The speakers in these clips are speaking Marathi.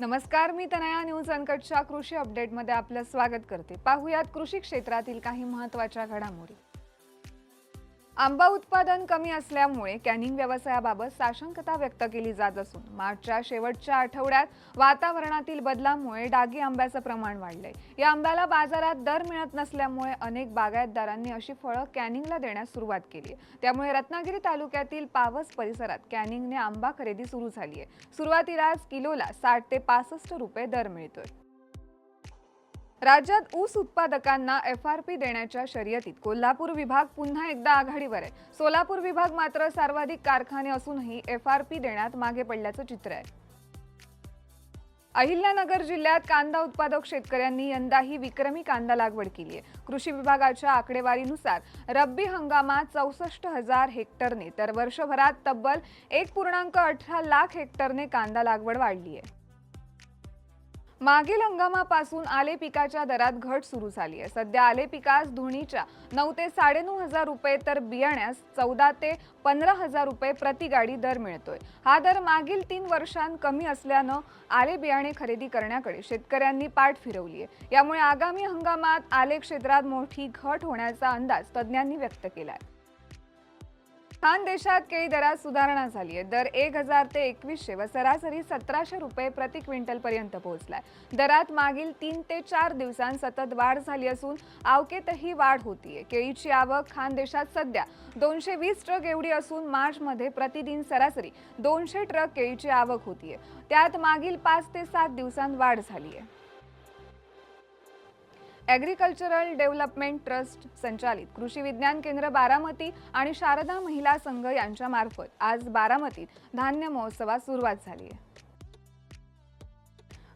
नमस्कार मी तनया न्यूज अनकटच्या कृषी अपडेटमध्ये आपलं स्वागत करते. पाहुयात कृषी क्षेत्रातील काही महत्त्वाच्या घडामोडी. आंबा उत्पादन कमी असल्यामुळे कॅनिंग व्यवसायाबाबत साशंकता व्यक्त केली जात असून मार्चच्या शेवटच्या आठवड्यात वातावरणातील बदलामुळे डागी आंब्याचं प्रमाण वाढलंय. या आंब्याला बाजारात दर मिळत नसल्यामुळे अनेक बागायतदारांनी अशी फळं कॅनिंगला देण्यास सुरुवात केली आहे. त्यामुळे रत्नागिरी तालुक्यातील पावस परिसरात कॅनिंगने आंबा खरेदी सुरू झाली आहे. सुरुवातीलाच किलोला साठ ते पासष्ट रुपये दर मिळतोय. राज्यात ऊस उत्पादकांना एफ आर पी देण्याच्या शर्यतीत कोल्हापूर विभाग पुन्हा एकदा आघाडीवर आहे. सोलापूर विभाग मात्र सर्वाधिक कारखाने असूनही एफ आर पी देण्यात मागे पडल्याचं चित्र आहे. अहिल्यानगर जिल्ह्यात कांदा उत्पादक शेतकऱ्यांनी यंदाही विक्रमी कांदा लागवड केली आहे. कृषी विभागाच्या आकडेवारीनुसार रब्बी हंगामात चौसष्ट हजार हेक्टरने तर वर्षभरात तब्बल एक पूर्णांक अठरा लाख हेक्टरने कांदा लागवड वाढली आहे. मागील हंगामापासून आले पिकाच्या दरात घट सुरू झाली आहे. सध्या आले पिकास धुणीच्या नऊ ते साडेनऊ हजार रुपये तर बियाण्यास चौदा ते पंधरा हजार रुपये प्रति गाडी दर मिळतोय. हा दर मागील तीन वर्षांत कमी असल्यानं आले बियाणे खरेदी करण्याकडे शेतकऱ्यांनी पाठ फिरवली आहे. यामुळे आगामी हंगामात आले क्षेत्रात मोठी घट होण्याचा अंदाज तज्ज्ञांनी व्यक्त केला आहे खान देशात केळी दरात सुधारणा झाली आहे दर एक हजार ते एकवीसशे व सरासरी सतराशे रुपये प्रति क्विंटल पर्यंत पोहोचलाय. दरात मागील तीन ते चार दिवसांत सतत वाढ झाली असून आवकेतही वाढ होतीये. केळीची आवक खान देशात सध्या दोनशे वीस ट्रक एवढी असून मार्चमध्ये प्रतिदिन सरासरी दोनशे ट्रक केळीची आवक होतीये. त्यात मागील पाच ते सात दिवसांत वाढ झाली आहे ॲग्रिकल्चरल डेव्हलपमेंट ट्रस्ट संचालित कृषी विज्ञान केंद्र बारामती आणि शारदा महिला संघ यांच्यामार्फत आज बारामतीत धान्य महोत्सवास सुरुवात झाली आहे.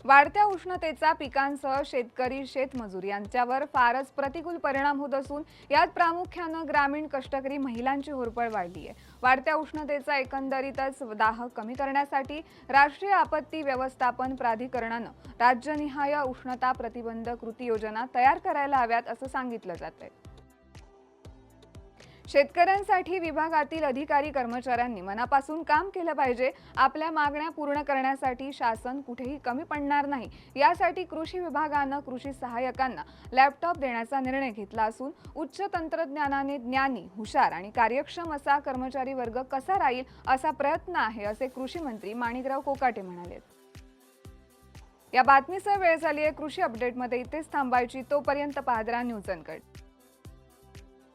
वाढत्या उष्णतेचा पिकांसह शेतकरी शेतमजूर यांच्यावर फारच प्रतिकूल परिणाम होत असून यात प्रामुख्यानं ग्रामीण कष्टकरी महिलांची होरपळ वाढली आहे. वाढत्या उष्णतेचा एकंदरीतच दाह कमी करण्यासाठी राष्ट्रीय आपत्ती व्यवस्थापन प्राधिकरणानं राज्यनिहाय उष्णता प्रतिबंध कृती योजना तयार करायला हव्यात असं सांगितलं जात आहे शेतकऱ्यांसाठी विभागातील अधिकारी कर्मचाऱ्यांनी मनापासून काम केलं पाहिजे. आपल्या मागण्या पूर्ण करण्यासाठी शासन कुठेही कमी पडणार नाही. यासाठी कृषी विभागानं कृषी सहाय्यकांना लॅपटॉप देण्याचा निर्णय घेतला असून उच्च तंत्रज्ञानाने ज्ञानी हुशार आणि कार्यक्षम असा कर्मचारी वर्ग कसा राहील असा प्रयत्न आहे असे कृषी मंत्री माणिकराव कोकाटे म्हणाले या बातमीसह वेळ झाली आहे कृषी अपडेटमध्ये इथेच थांबायची. तोपर्यंत पाहदरा न्यूज अनकट.